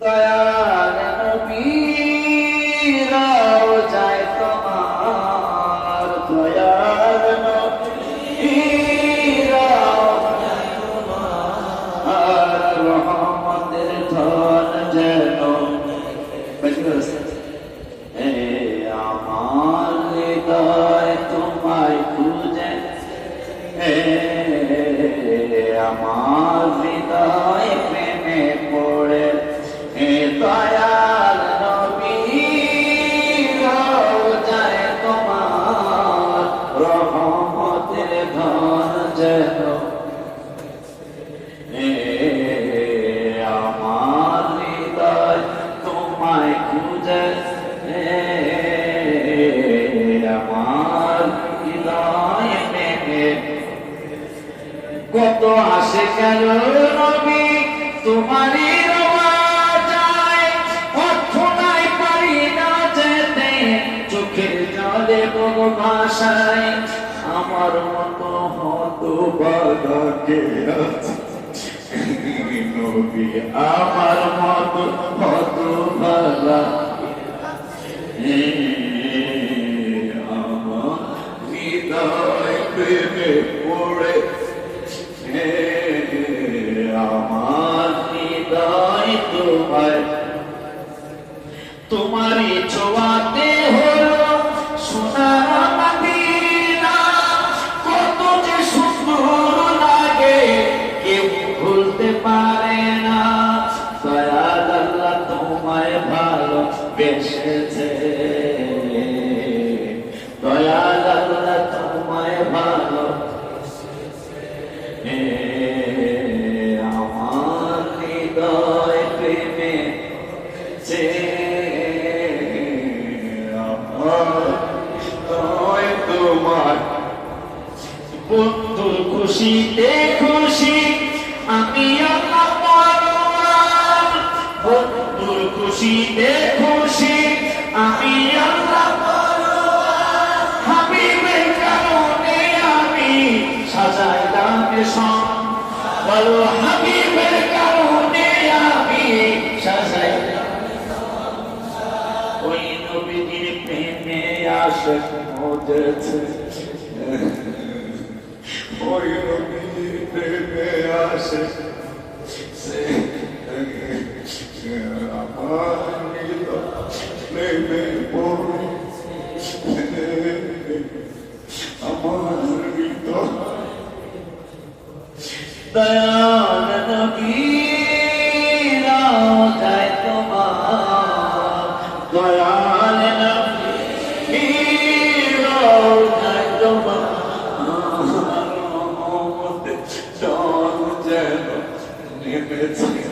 দয়ার নবীরাও যায় তোমার দয়ার নবীরাও যায় তোমার। রহমতের ধন যেন আমার হৃদয় তোমায় খুঁজে। রহমতের ধন যেন আমার হৃদয় তোমায় খুঁজে আমার হৃদয় কত আসে কেন নবী তোমারই পারি না যেতে। চোখের ভাষায় আমার মতো হত বাগাকে আছে আমার মতো হত ভালা আমার হৃদয় প্রেমে পড়ে হে আমার হৃদয় তোমায় তোমারই ছোঁয়াতে হলো বেসেছে দয়াল আল্লাহ তোমায় ভালো আমার হৃদয় প্রেমে যে আমার খুশিতে খুশি আমি আল্লাহ খুশিতে খুশি, আমি আল্লাহ হাবিবের কারণে আমি সাজাইলাম সং বলো ওই নবীর প্রেমে আশক আমার প্রেমে পড়ে আমার হৃদয় দয়াল নবীরাও যায় তোমার দয়াল নবীরাও যায় তোমার রহমতের জল যেন নেমেছে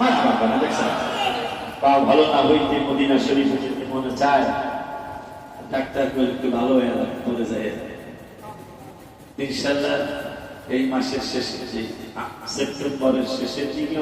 চায় মারহাবা না, দেখছেন? পা ভালো না হইতে মদিনা শরীফে যেতে মনে চায়, ডাক্তার করে একটু ভালো হয়ে যাবে বলে যায়। ইনশাল্লাহ এই মাসের শেষে সেপ্টেম্বরের শেষের দিকে